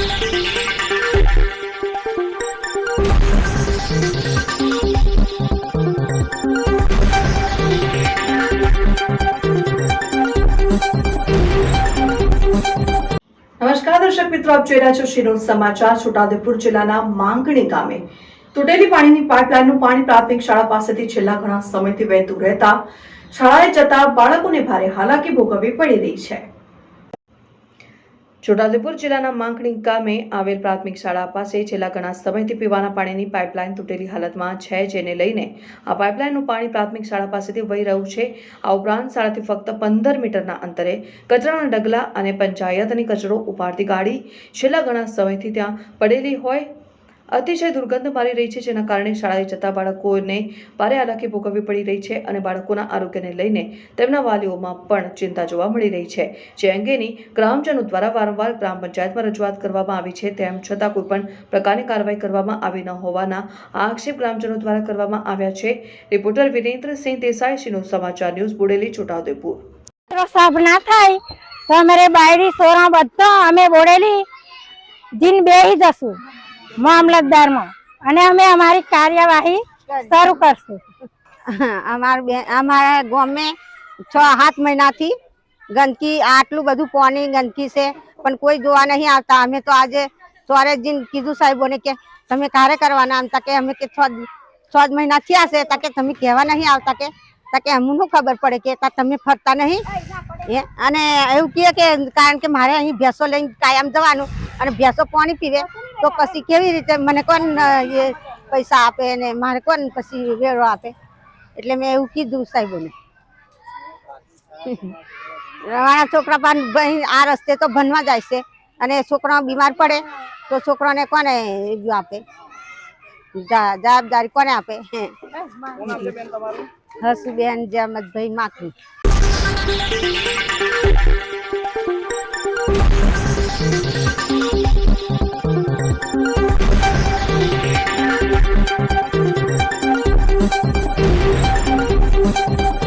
નમસ્કાર દર્શક મિત્રો, આપ જોઈ રહ્યા છો શિરોડ સમાચાર, છોટાઉદેપુર જિલ્લાના માંગણી ગામે. તૂટેલી પાણીની પાઇપલાઇનનું પાણી પ્રાથમિક શાળા પાસેથી છેલ્લા ઘણા સમયથી વહેતું રહેતા શાળાએ જતા બાળકોને ભારે હાલાકી ભોગવવી પડી રહી છે. છોટાઉદેપુર જિલ્લાના માંકણી ગામે આવેલ પ્રાથમિક શાળા પાસે છેલ્લા ઘણા સમયથી પીવાના પાણીની પાઇપલાઇન તૂટેલી હાલતમાં છે, જેને લઈને આ પાઇપલાઇનનું પાણી પ્રાથમિક શાળા પાસેથી વહી રહ્યું છે. આ ઉપરાંત શાળાથી ફક્ત પંદર મીટરના અંતરે કચરાના ડગલા અને પંચાયતની કચરો ઉપાડતી ગાડી છેલ્લા ઘણા સમયથી ત્યાં પડેલી હોય અતિશય દુર્ગંધ મારી રહી છે, જેના કારણે શાળાએ જતા બાળકોને ભારે હાલાકી ભોગવવી પડી રહી છે અને બાળકોના આરોગ્યને લઈને તેમના વાલીઓમાં પણ ચિંતા જોવા મળી રહી છે. જે અંગેની ગ્રામજનો દ્વારા વારંવાર ગ્રામ પંચાયતમાં રજૂઆત કરવામાં આવી છે, તેમ છતાં કોઈપણ પ્રકારની કાર્યવાહી કરવામાં આવી ન હોવાના આક્ષેપ ગ્રામજનો દ્વારા કરવામાં આવ્યા છે. રિપોર્ટર વિરેન્દ્રસિંહ દેસાઈ શિનો સમાચાર ન્યૂઝ, બોડેલી, છોટાઉદેપુર. અમે બોડેલી જીન બે જશું. મામલતદારમાં. અને અમે અમારી કાર્યવાહી શરૂ કરશું. અમાર બે- અમારા ગામે છ, સાત મહિનાથી ગંદકી, આટલું બધું પાણી ગંદકી છે, પણ કોઈ જોવા નહીં આવતા. અમે તો આજે સોરે જીન કીધું સાહેબોને કે તમે ક્યારે કરવાના? આમ તકે અમે કે છ છ જ મહિના થયા છે, તકે તમે કહેવા નહીં આવતા કે, તકે અમને શું ખબર પડે કે તમે ફરતા નહીં? એ અને એવું કહે કે, કારણ કે મારે અહીં ભેંસો લઈને કાયમ જવાનું અને ભેંસો પાણી પીવે. તો પછી કેવી રીતે મને કોણ એ પૈસા આપે ને મારે કોણ પછી વેરો આપે? એટલે મેં એવું કીધું સાહેબોને. મારા છોકરા પણ બહેન આ રસ્તે તો ભણવા જાય છે અને છોકરા બીમાર પડે તો છોકરાને કોને આપે? જવાબદારી કોને આપે? હસુબેન જમતભાઈ માખી